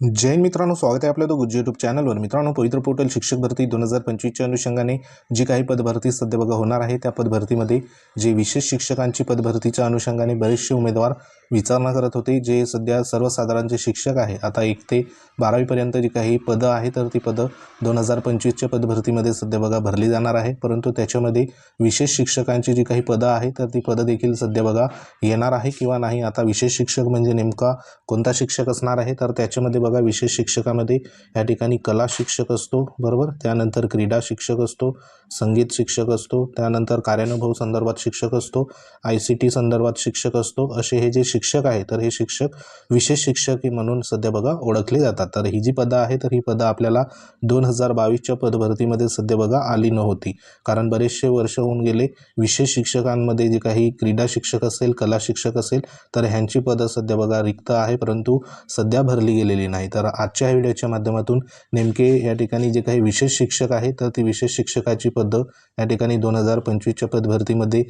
जैन मित्रांनो स्वागत आहे आपल्या तो गुज्जी युट्यूब चॅनलवर मित्रांनो पवित्र पोर्टल शिक्षक भरती दोन हजार पंचवीसच्या अनुषंगाने जी काही पदभरती सध्या बघा होणार आहे त्या पदभरतीमध्ये जे विशेष शिक्षकांची पदभरतीच्या अनुषंगाने बरेचसे उमेदवार विचारणा करत होते जे सध्या सर्वसाधारण जे शिक्षक आहे आता एक ते बारावीपर्यंत जी काही पदं आहे तर ती पदं दोन हजार पंचवीसच्या पदभरतीमध्ये सध्या बघा भरली जाणार आहे. परंतु त्याच्यामध्ये विशेष शिक्षकांची जी काही पदं आहे तर ती पदं देखील सध्या बघा येणार आहे किंवा नाही. आता विशेष शिक्षक म्हणजे नेमका कोणता शिक्षक असणार आहे तर त्याच्यामध्ये बघा विशेष शिक्षकामध्ये या ठिकाणी कला शिक्षक असतो बरोबर? त्यानंतर क्रीडा शिक्षक असतो संगीत शिक्षक असतो त्यानंतर कार्यानुभव संदर्भात शिक्षक असतो आय सी टी संदर्भात शिक्षक असतो. असे हे जे शिक्षक आहे तर हे शिक्षक विशेष शिक्षक म्हणून सध्या बघा ओळखले जातात. तर ही जी पदं आहे तर ही पदं आपल्याला दोन हजार बावीसच्या पदभरतीमध्ये सध्या बघा आली नव्हती. कारण बरेचसे वर्ष होऊन गेले विशेष शिक्षकांमध्ये जे काही क्रीडा शिक्षक असेल कला शिक्षक असेल तर ह्यांची पदं सध्या बघा रिक्त आहे परंतु सध्या भरली गेलेली नाही नाही. तर आजच्या व्हिडिओच्या माध्यमातून नेमके या ठिकाणी जे काही विशेष शिक्षक आहे तर ती विशेष शिक्षकाची पदं या ठिकाणी दोन हजार पंचवीसच्या पदभरतीमध्ये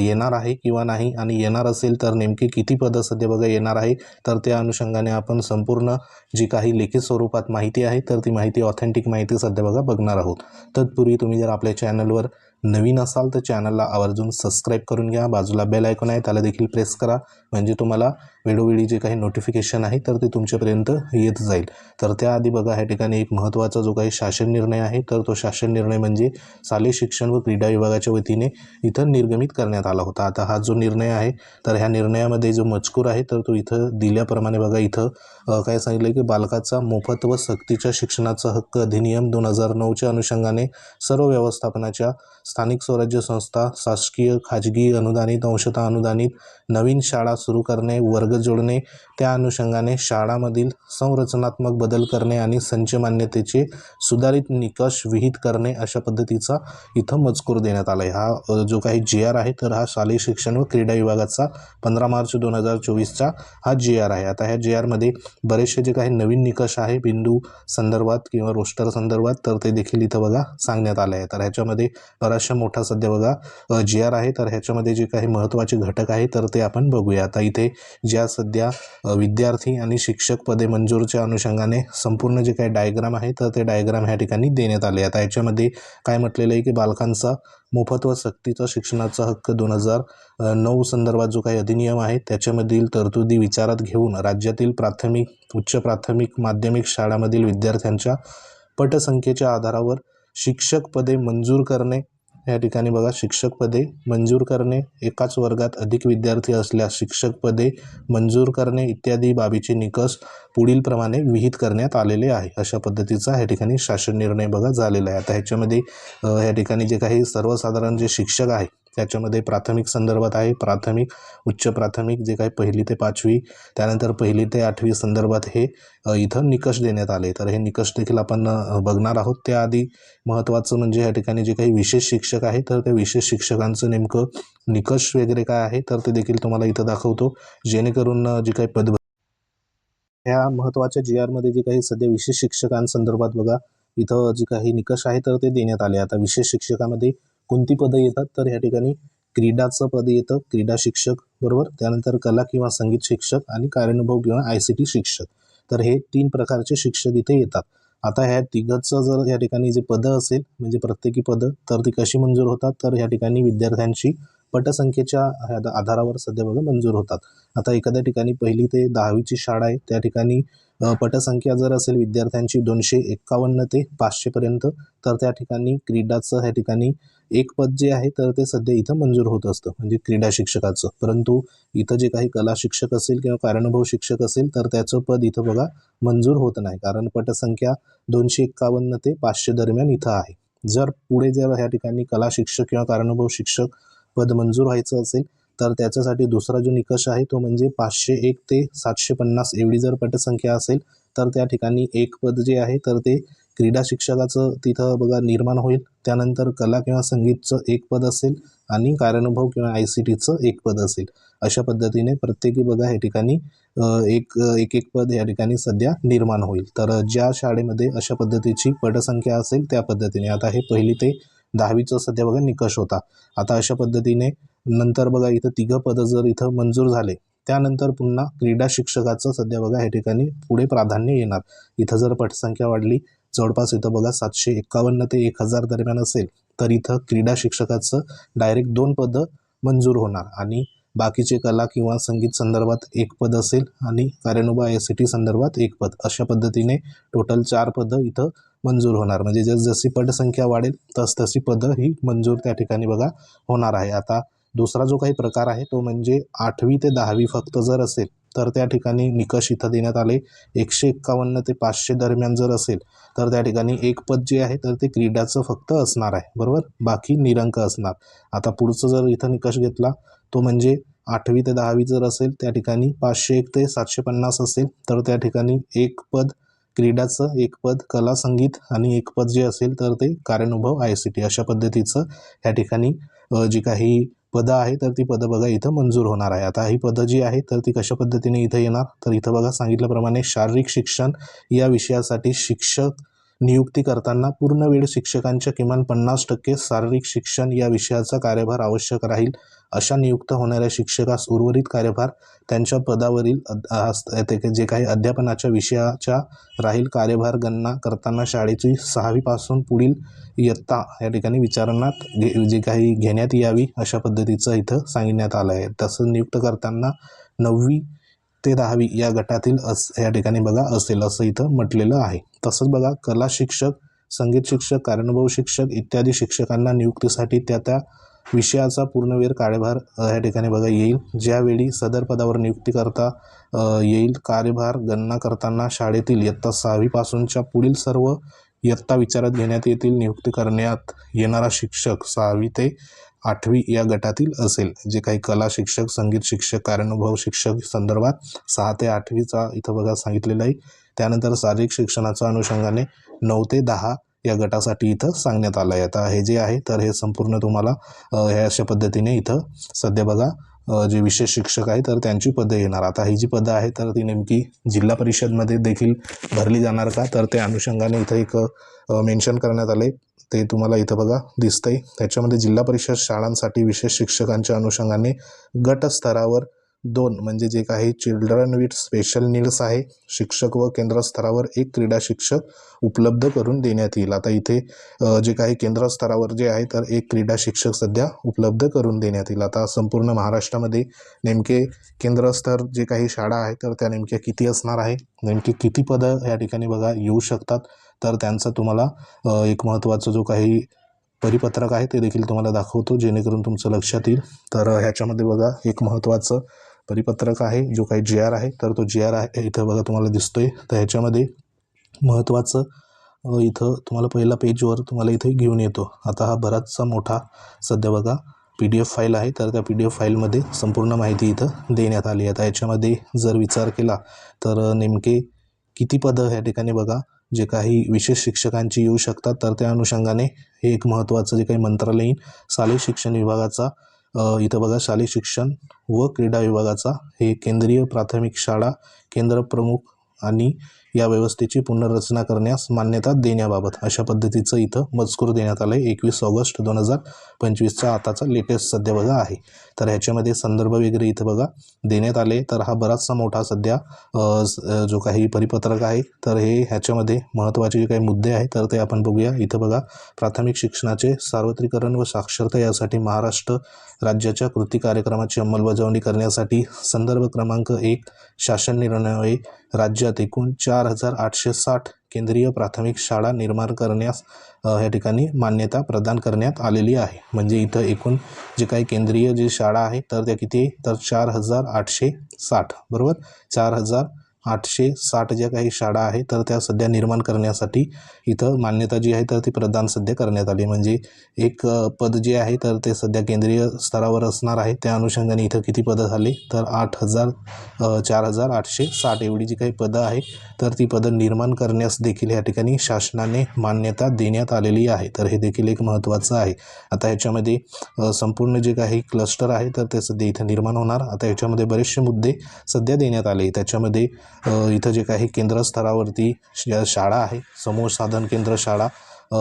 येणार आहे किंवा नाही आणि येणार असेल तर नेमकी किती पदं सध्या बघा येणार आहे. तर त्या अनुषंगाने आपण संपूर्ण जी काही लेखी स्वरूपात माहिती आहे तर ती माहिती ऑथेंटिक माहिती सध्या बघा बघणार आहोत. तत्पूर्वी तुम्ही जर आपल्या चॅनलवर नवीन असाल तर चॅनलला आवर्जून सबस्क्राईब करून घ्या. बाजूला बेल आयकॉन आहे त्याला देखील प्रेस करा. म्हणजे तुम्हाला वेळोवेळी जे काही नोटिफिकेशन आहे तर ते तुमच्यापर्यंत येत जाईल. तर त्याआधी बघा ह्या ठिकाणी एक महत्त्वाचा जो काही शासन निर्णय आहे तर तो शासन निर्णय म्हणजे शालेय शिक्षण व क्रीडा विभागाच्या वतीने इथं निर्गमित करण्यात आला होता. आता हा जो निर्णय आहे तर ह्या निर्णयामध्ये जो मजकूर आहे तर तो इथं दिल्याप्रमाणे बघा इथं काय सांगितलं की बालकाचा मोफत व सक्तीच्या शिक्षणाचा हक्क अधिनियम दोन हजार नऊच्या अनुषंगाने सर्व व्यवस्थापनाच्या स्थानिक स्वराज्य संस्था शासकीय खाजगी अनुदानित अंशतः अनुदानित नवीन शाळा सुरू करणे वर्ग जोडणे त्या अनुषंगाने शाळामधील संरचनात्मक बदल करणे आणि संच मान्यतेचे सुधारित निकष विहित करणे अशा पद्धतीचा इथं मजकूर देण्यात आला आहे हा जो काही जी आर आहे तर हा शालेय शिक्षण व क्रीडा विभागाचा पंधरा मार्च दोन हजार चोवीसचा हा जी आर आहे. आता ह्या जी आरमध्ये बरेचसे जे काही नवीन निकष आहे बिंदू संदर्भात किंवा रोस्टर संदर्भात तर ते देखील इथं बघा सांगण्यात आले आहे तर ह्याच्यामध्ये बराचशा मोठा सध्या बघा जी आर आहे तर ह्याच्यामध्ये जे काही महत्त्वाचे घटक आहे तर ते आपण बघूया. आता इथे ज्या सध्या विद्यार्थी आणि शिक्षक पदे मंजूरच्या अनुषंगाने संपूर्ण जे काही डायग्राम आहे तर ते डायग्राम ह्या ठिकाणी देण्यात आले आता याच्यामध्ये काय म्हटलेलं आहे की बालकांचा मोफत व सक्तीचा शिक्षणाचा हक्क दोन हजार नऊ संदर्भात जो काही अधिनियम आहे त्याच्यामधील तरतुदी विचारात घेऊन राज्यातील प्राथमिक उच्च प्राथमिक माध्यमिक शाळांमधील विद्यार्थ्यांच्या पटसंख्येच्या आधारावर शिक्षक पदे मंजूर करणे या ठिकाणी बघा शिक्षक पदे मंजूर करणे एकाच वर्गात अधिक विद्यार्थी असल्यास शिक्षक पदे मंजूर करणे इत्यादी बाबीचे निकष पुढीलप्रमाणे विहित करण्यात आलेले आहे. अशा पद्धतीचा ह्या ठिकाणी शासन निर्णय बघा झालेला आहे. आता ह्याच्यामध्ये ह्या ठिकाणी जे काही सर्वसाधारण जे शिक्षक आहे त्याच्यामध्ये प्राथमिक संदर्भात आहे. प्राथमिक उच्च प्राथमिक जे काही पहिली ते पाचवी त्यानंतर पहिली ते आठवी संदर्भात हे इथं निकष देण्यात आले. तर हे निकष देखील आपण बघणार आहोत. त्याआधी महत्त्वाचं म्हणजे या ठिकाणी जे काही विशेष शिक्षक आहे तर त्या विशेष शिक्षकांचं नेमकं निकष वगैरे काय आहे तर ते देखील तुम्हाला इथं दाखवतो. जेणेकरून जे जी काही पद ह्या महत्त्वाच्या जी आरमध्ये जे काही सध्या विशेष शिक्षकांसंदर्भात बघा इथं जे काही निकष आहे तर ते देण्यात आले. आता विशेष शिक्षकामध्ये कोणती पदं येतात? तर ह्या ठिकाणी क्रीडाचं पद येतं. क्रीडा शिक्षक बरोबर? त्यानंतर कला किंवा संगीत शिक्षक आणि कार्यानुभव किंवा आय सी टी शिक्षक. तर हे तीन प्रकारचे शिक्षक इथे येतात. आता ह्या तिघचं जर या ठिकाणी जे पदं असेल म्हणजे प्रत्येकी पदं तर ती कशी मंजूर होतात? तर ह्या ठिकाणी विद्यार्थ्यांची पटसंख्येच्या ह्या आधारावर सध्या बघा मंजूर होतात. आता एखाद्या ठिकाणी पहिली ते दहावीची शाळा आहे त्या ठिकाणी पटसंख्या जर असेल विद्यार्थ्यांची दोनशे एक्कावन्न ते पाचशेपर्यंत तर त्या ठिकाणी क्रीडाचं ह्या ठिकाणी एक पद जे आहे तर ते सध्या इथं मंजूर होत असतं म्हणजे क्रीडा शिक्षकाचं. परंतु इथं जे काही कला शिक्षक असेल किंवा कार्यानुभव शिक्षक असेल तर त्याचं पद इथं बघा मंजूर होत नाही कारण पटसंख्या दोनशे एक्कावन्न ते पाचशे दरम्यान इथं आहे. जर पुढे जर ह्या ठिकाणी कला शिक्षक किंवा कार्यानुभव शिक्षक पद मंजूर व्हायचं असेल तर त्याच्यासाठी दुसरा जो निकष आहे तो म्हणजे पाचशे एक ते सातशे पन्नास एवढी जर पटसंख्या असेल तर त्या ठिकाणी एक पद जे आहे तर ते क्रीडा शिक्षकाचं तिथं बघा निर्माण होईल. त्यानंतर कला किंवा संगीतचं एक पद असेल आणि कार्यानुभव किंवा आय सी टीचं एक पद असेल. अशा पद्धतीने प्रत्येकी बघा या ठिकाणी एक एक एक पद या ठिकाणी सध्या निर्माण होईल. तर ज्या शाळेमध्ये अशा पद्धतीची पटसंख्या असेल त्या पद्धतीने. आता हे पहिली ते दहावीचं सध्या बघा निकष होता. आता अशा पद्धतीने नंतर बघा इथं तिघं पदं जर इथं मंजूर झाले त्यानंतर पुन्हा क्रीडा शिक्षकाचं सध्या बघा या ठिकाणी पुढे प्राधान्य येणार. इथं जर पटसंख्या वाढली जवळपास इथं बघा सातशे एक्कावन्न ते एक हजार दरम्यान असेल तर इथं क्रीडा शिक्षकाचं डायरेक्ट दोन पदं मंजूर होणार आणि बाकीचे कला किंवा संगीत संदर्भात एक पद असेल आणि कार्यानुभा आय सी टी संदर्भात एक पद. अशा पद्धतीने टोटल चार पदं इथं मंजूर होणार. म्हणजे जस जशी पदसंख्या वाढेल तसतशी पदं ही मंजूर त्या ठिकाणी बघा होणार आहे. आता दुसरा जो काही प्रकार आहे तो म्हणजे आठवी ते दहावी फक्त जर असेल तर त्या ठिकाणी निकष इथं देण्यात आले. एकशे एक्कावन्न ते पाचशे दरम्यान जर असेल तर त्या ठिकाणी एक पद जे आहे तर ते क्रीडाचं फक्त असणार आहे. बरोबर? बाकी निरंक असणार. आता पुढचं जर इथं निकष घेतला तो म्हणजे आठवी ते दहावी जर असेल त्या ठिकाणी पाचशे एक ते सातशे पन्नास असेल तर त्या ठिकाणी एक पद क्रीडाचं एक पद कला संगीत आणि एक पद जे असेल तर ते कार्यानुभव आय सी टी. अशा पद्धतीचं ह्या ठिकाणी जी काही पदं आहे तर ती पदं बघा इथं मंजूर होणार आहे. आता ही पदं जी आहे तर ती कशा पद्धतीने इथं येणार? तर इथं बघा सांगितल्याप्रमाणे शारीरिक शिक्षण या विषयासाठी शिक्षक नियुक्ती करताना पूर्ण वेळ शिक्षकांच्या किमान पन्नास टक्के शारीरिक शिक्षण या विषयाचा कार्यभार आवश्यक राहील. अशा नियुक्त होणाऱ्या शिक्षकास उर्वरित कार्यभार त्यांच्या पदावरील ते जे काही अध्यापनाच्या विषयाच्या राहील कार्यभार गणना करताना शाळेची सहावीपासून पुढील इयत्ता या ठिकाणी विचारणात घे जे काही घेण्यात यावी अशा पद्धतीचं इथं सांगण्यात आलं आहे. तसं नियुक्त करताना नववी ते दहावी या गटातील अस या ठिकाणी बघा असेल असं इथं म्हटलेलं आहे. तसंच बघा कला शिक्षक संगीत शिक्षक कार्यानुभव शिक्षक इत्यादी शिक्षकांना नियुक्तीसाठी त्या त्या विषयाचा पूर्णवेळ कार्यभार ह्या या ठिकाणी बघा येईल. ज्यावेळी सदर पदावर नियुक्ती करता येईल कार्यभार गणना करताना शाळेतील इयत्ता सहावीपासूनच्या पुढील सर्व इयत्ता विचारात घेण्यात येतील. नियुक्ती करण्यात येणारा शिक्षक सहावी ते आठवी या गटातील असेल. जे काही कला शिक्षक संगीत शिक्षक कार्यानुभव शिक्षक संदर्भात सहा ते आठवीचा इथं बघा सांगितलेलं आहे. त्यानंतर शारीरिक शिक्षणाच्या अनुषंगाने नऊ ते दहा या गटासाठी इथं सांगण्यात आलं आहे. आता हे जे आहे तर हे संपूर्ण तुम्हाला हे अशा पद्धतीने इथं सध्या बघा जे विशेष शिक्षक आहे तर त्यांची पदं येणार. आता ही जी पदं आहे तर ती नेमकी जिल्हा परिषदमध्ये देखील भरली जाणार का? तर त्या अनुषंगाने इथं एक मेन्शन करण्यात आले ते तुम्हाला इथं बघा दिसतंय. त्याच्यामध्ये जिल्हा परिषद शाळांसाठी विशेष शिक्षकांच्या अनुषंगाने गटस्तरावर दोन म्हणजे जे काही चिल्ड्रन विथ स्पेशल नीड्स आहे शिक्षक व केंद्र स्तरावर एक क्रीडा शिक्षक उपलब्ध करून देण्यात येईल. आता इथे जे काही केंद्र स्तरावर जे आहे तर एक क्रीडा शिक्षक सध्या उपलब्ध करून देण्यात येईल. आता संपूर्ण महाराष्ट्रामध्ये नेमके केंद्रस्तर जे काही शाळा आहे तर त्या नेमक्या किती असणार आहे? नेमकी किती पदं या ठिकाणी बघा येऊ शकतात? तर त्यांचा तुम्हाला एक महत्त्वाचा जो काही परिपत्रक आहे ते देखील तुम्हाला दाखवतो जेणेकरून तुमचं लक्षात येईल. तर ह्याच्यामध्ये बघा एक महत्त्वाचं परिपत्रक आहे जो काही जी आर आहे तर तो जी आर आहे इथं बघा तुम्हाला दिसतोय. तर ह्याच्यामध्ये महत्त्वाचं इथं तुम्हाला पहिला पेजवर तुम्हाला इथे घेऊन येतो. आता हा बराचसा मोठा सध्या बघा पी डी एफ फाईल आहे तर त्या पी डी एफ फाईलमध्ये संपूर्ण माहिती इथं देण्यात आली आहे. आता याच्यामध्ये जर विचार केला तर नेमके किती पदं ह्या ठिकाणी बघा जे काही विशेष शिक्षकांची येऊ शकतात तर त्या अनुषंगाने हे एक महत्त्वाचं जे काही मंत्रालयीन शालेय शिक्षण विभागाचा इथं बघा शालेय शिक्षण व क्रीडा विभागाचा हे केंद्रीय प्राथमिक शाळा केंद्र प्रमुख आणि या व्यवस्थेची पुनर्रचना करण्यास मान्यता देण्याबाबत अशा पद्धतीचं इथं मजकूर देण्यात आलं आहे एकवीस ऑगस्ट दोन हजार पंचवीसचा आताचा लेटेस्ट सध्या बघा आहे. तर ह्याच्यामध्ये संदर्भ वगैरे इथं बघा देण्यात आले. तर हा बराचसा मोठा सध्या जो काही परिपत्रक आहे तर हे ह्याच्यामध्ये महत्त्वाचे जे काही मुद्दे आहेत तर ते आपण बघूया. इथं बघा प्राथमिक शिक्षणाचे सार्वत्रिकरण व साक्षरता यासाठी महाराष्ट्र राज्याच्या कृती कार्यक्रमाची अंमलबजावणी करण्यासाठी संदर्भ क्रमांक एक शासन निर्णय राज्यात एकूण चार हजार आठशे साठ केंद्रीय प्राथमिक शाळा निर्माण करण्यास या ठिकाणी मान्यता प्रदान करण्यात आलेली आहे. म्हणजे इथं एकूण जे काही केंद्रीय जे शाळा आहे तर त्या किती? तर चार हजार आठशे साठ. बरोबर? चार हजार आठशे साठ ज्या काही शाळा आहे तर त्या सध्या निर्माण करण्यासाठी इथं मान्यता जी आहे तर ती प्रदान सध्या करण्यात आली. म्हणजे एक पद जे आहे तर ते सध्या केंद्रीय स्तरावर असणार आहे. त्या अनुषंगाने इथं किती पदं झाले? तर आठ हजार चार हजार आठशे साठ एवढी जी काही पदं आहे तर ती पदं निर्माण करण्यास देखील या ठिकाणी शासनाने मान्यता देण्यात आलेली आहे. तर हे देखील एक महत्त्वाचं आहे. आता ह्याच्यामध्ये संपूर्ण जे काही क्लस्टर आहे तर ते सध्या इथं निर्माण होणार. आता याच्यामध्ये बरेचसे मुद्दे सध्या देण्यात आले. त्याच्यामध्ये इथं जे काही केंद्रस्तरावरती ज्या शाळा आहे समूह साधन केंद्र शाळा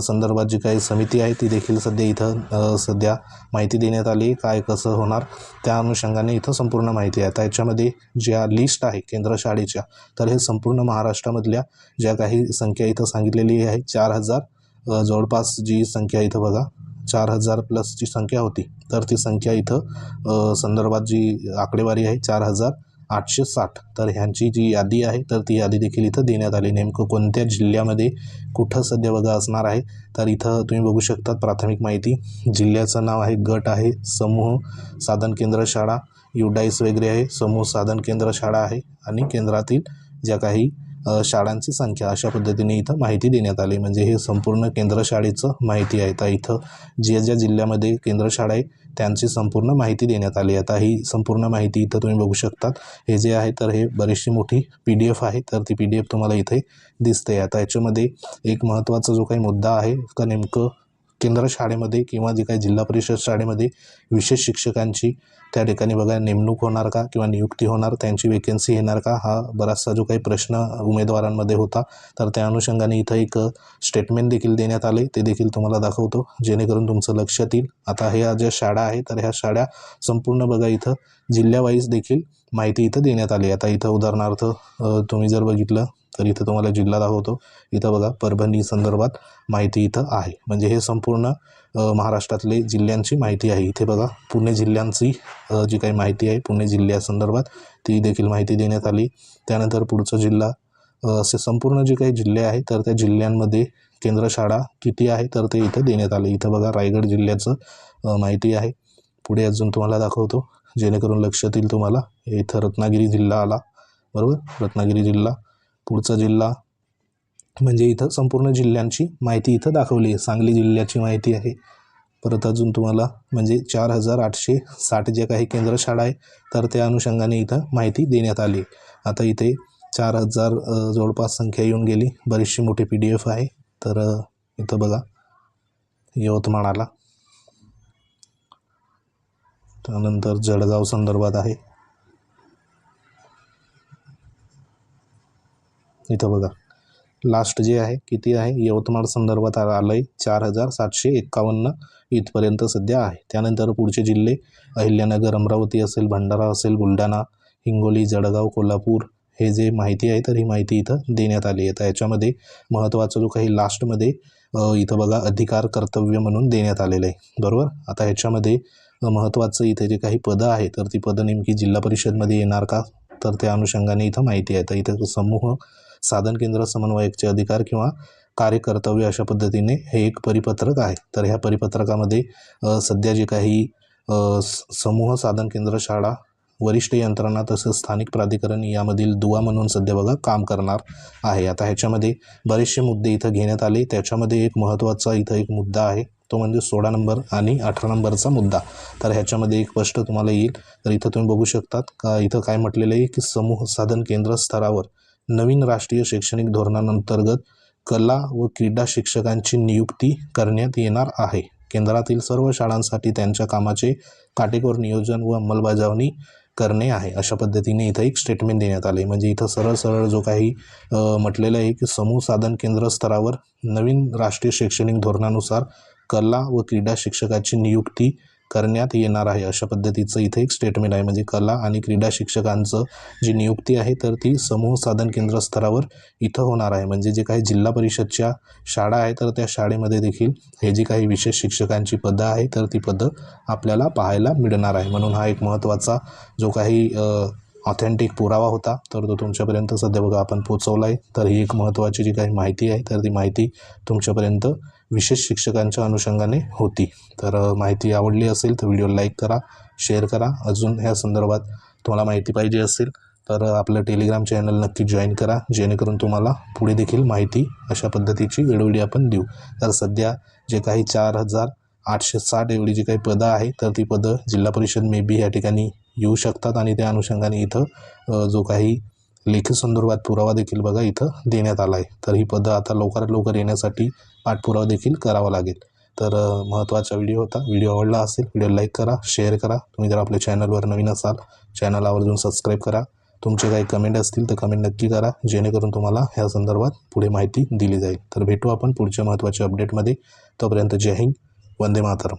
संदर्भात जी काही समिती आहे ती देखील सध्या इथं सध्या माहिती देण्यात आली काय कसं होणार त्या अनुषंगाने इथं संपूर्ण माहिती आहे. आता याच्यामध्ये ज्या लिस्ट आहे केंद्र शाळेच्या तर हे संपूर्ण महाराष्ट्रामधल्या ज्या काही संख्या इथं सांगितलेली आहे चार हजार जवळपास जी संख्या इथं बघा चार हजार प्लसची संख्या होती तर ती संख्या इथं संदर्भात जी आकडेवारी आहे चार हजार आठशे साठ. तर ह्यांची जी यादी आहे तर ती यादी देखील इथं देण्यात आली. नेमकं कोणत्या जिल्ह्यामध्ये कुठं सध्या बघा असणार आहे तर इथं तुम्ही बघू शकता प्राथमिक माहिती. जिल्ह्याचं नाव आहे गट आहे समूह साधन केंद्र शाळा युडाईस वगैरे आहे समूह साधन केंद्र शाळा आहे आणि केंद्रातील ज्या काही शाळांची संख्या अशा पद्धतीने इथं माहिती देण्यात आली. म्हणजे हे संपूर्ण केंद्र शाळेचं माहिती आहे. तर इथं जे ज्या जिल्ह्यामध्ये केंद्र शाळा आहे त्यांची संपूर्ण माहिती देण्यात आली आता ही संपूर्ण माहिती इथं तुम्ही बघू शकतात. हे जे आहे तर हे बरीचशी मोठी पी डी एफ आहे. तर ती पी डी एफ तुम्हाला इथे दिसते. आता याच्यामध्ये एक महत्त्वाचा जो काही मुद्दा आहे का नेमकं केंद्र शाळेमध्ये किंवा जे काही जिल्हा परिषद शाळेमध्ये विशेष शिक्षकांची त्या ठिकाणी बघा नेमणूक होणार का किंवा नियुक्ती होणार त्यांची वेकेन्सी येणार का हा बराचसा जो काही प्रश्न उमेदवारांमध्ये होता तर त्या अनुषंगाने इथं एक स्टेटमेंट देखील देण्यात आले. ते देखील तुम्हाला दाखवतो. जेणेकरून तुमचं लक्षात येईल. आता ह्या ज्या शाळा आहे तर ह्या शाळा संपूर्ण बघा इथं जिल्ह्यावाईज देखील माहिती इथं देण्यात आली आता इथं उदाहरणार्थ तुम्ही जर बघितलं तर इथं तुम्हाला जिल्हा दाखवतो. इथं बघा परभणी संदर्भात माहिती इथं आहे. म्हणजे हे संपूर्ण महाराष्ट्रातले जिल्ह्यांची माहिती आहे. इथे बघा पुणे जिल्ह्यांची जी काही माहिती आहे पुणे जिल्ह्यासंदर्भात ती देखील माहिती देण्यात आली. त्यानंतर पुढचा जिल्हा असे संपूर्ण जे काही जिल्हे आहेत तर त्या जिल्ह्यांमध्ये केंद्र शाळा किती आहे तर ते इथं देण्यात आले. इथं बघा रायगड जिल्ह्याचं माहिती आहे. पुढे अजून तुम्हाला दाखवतो. जेणेकरून लक्षात येईल तुम्हाला इथं रत्नागिरी जिल्हा आला. बरोबर? रत्नागिरी जिल्हा. पुढचा जिल्हा. म्हणजे इथं संपूर्ण जिल्ह्यांची माहिती इथं दाखवली आहे. सांगली जिल्ह्याची माहिती आहे. परत अजून तुम्हाला म्हणजे चार हजार आठशे साठ जे काही केंद्र शाळा आहे तर त्या अनुषंगाने इथं माहिती देण्यात आली आता इथे चार हजार जवळपास संख्या येऊन गेली. बरीचशी मोठी पी डी एफ आहे. तर इथं बघा. यवतमाळाला. त्यानंतर जळगाव संदर्भात आहे. इथं बघा. लास्ट जे आहे किती आहे? यवतमाळ संदर्भात आलं आहे चार हजार सातशे एक्कावन्न इथपर्यंत सध्या आहे. त्यानंतर पुढचे जिल्हे अहिल्यानगर अमरावती असेल भंडारा असेल बुलढाणा हिंगोली जळगाव कोल्हापूर हे जे माहिती आहे तर ही माहिती इथं देण्यात आली आहे. तर याच्यामध्ये महत्त्वाचं जो काही लास्टमध्ये इथं बघा अधिकार कर्तव्य म्हणून देण्यात आलेलं आहे. बरोबर? आता ह्याच्यामध्ये महत्त्वाचं इथे जे काही पदं आहे तर ती पदं नेमकी जिल्हा परिषदमध्ये येणार का? तर त्या अनुषंगाने इथं माहिती आहे. तर इथं समूह साधन केंद्र समन्वयकचे अधिकार किंवा कार्यकर्तव्य अशा पद्धतीने हे एक परिपत्रक आहे. तर ह्या परिपत्रकामध्ये सध्या जे काही समूह साधन केंद्र शाळा वरिष्ठ यंत्रणा तसंच स्थानिक प्राधिकरण यामधील दुवा म्हणून सध्या बघा काम करणार आहे. आता ह्याच्यामध्ये बरेचसे मुद्दे इथं घेण्यात आले. त्याच्यामध्ये एक महत्त्वाचा इथं एक मुद्दा आहे. तो म्हणजे सोळा नंबर आणि अठरा नंबरचा मुद्दा. तर ह्याच्यामध्ये एक स्पष्ट तुम्हाला येईल. तर इथं तुम्ही बघू शकतात का? इथं काय म्हटलेलं आहे की समूह साधन केंद्र स्तरावर नवीन राष्ट्रीय शैक्षणिक धोरणांतर्गत कला व क्रीडा शिक्षकांची नियुक्ती करण्यात येणार आहे. केंद्रातील सर्व शाळांसाठी त्यांच्या कामाचे काटेकोर नियोजन व अंमलबजावणी करणे आहे. अशा पद्धतीने इथं एक स्टेटमेंट देण्यात आले म्हणजे इथं सरळ सरळ जो काही म्हटलेलं आहे की समूह साधन केंद्र स्तरावर नवीन राष्ट्रीय शैक्षणिक धोरणानुसार कला व क्रीडा शिक्षकाची नियुक्ती करण्यात येणार आहे अशा पद्धतीचं इथे एक स्टेटमेंट आहे. म्हणजे कला आणि क्रीडा शिक्षकांचं जी नियुक्ती आहे तर ती समूह साधन केंद्र स्तरावर इथं होणार आहे. म्हणजे जे काही जिल्हा परिषदच्या शाळा आहे तर त्या शाळेमध्ये देखील हे जी काही विशेष शिक्षकांची पदं आहे तर ती पदं आपल्याला पाहायला मिळणार आहे. म्हणून हा एक महत्त्वाचा जो काही ऑथेंटिक पुरावा होता तर तो तुमच्यापर्यंत सध्या बघा आपण पोचवला आहे तर ही एक महत्त्वाची जी काही माहिती आहे तर ती माहिती तुमच्यापर्यंत विशेष शिक्षकांच्या अनुषंगाने होती. तर माहिती आवडली असेल तर व्हिडिओ लाईक करा शेअर करा. अजून ह्या संदर्भात तुम्हाला माहिती पाहिजे असेल तर आपलं टेलिग्राम चॅनल नक्की जॉईन करा. जेणेकरून तुम्हाला पुढे देखील माहिती अशा पद्धतीची वेळोवेळी आपण देऊ. तर सध्या जे काही चार हजार आठशे साठ एवढी जी काही पदं आहे तर ती पदं जिल्हा परिषद मे बी या ठिकाणी येऊ शकतात आणि त्या अनुषंगाने इथं जो काही लेखी संदर्भात पुरावा देखील बघा इथं देण्यात आला आहे तर ही पदं आता लवकरात लवकर येण्यासाठी पाठपुरावा देखील करावा लागेल. तर महत्त्वाचा व्हिडिओ होता. व्हिडिओ आवडला असेल व्हिडिओ लाईक करा शेअर करा. तुम्ही जर आपल्या चॅनलवर नवीन असाल चॅनल आवर्जून सबस्क्राईब करा. तुमचे काही कमेंट असतील तर कमेंट नक्की करा जेणेकरून तुम्हाला ह्या संदर्भात पुढे माहिती दिली जाईल. तर भेटू आपण पुढच्या महत्त्वाच्या अपडेटमध्ये. तोपर्यंत जय हिंद वंदे मातरम.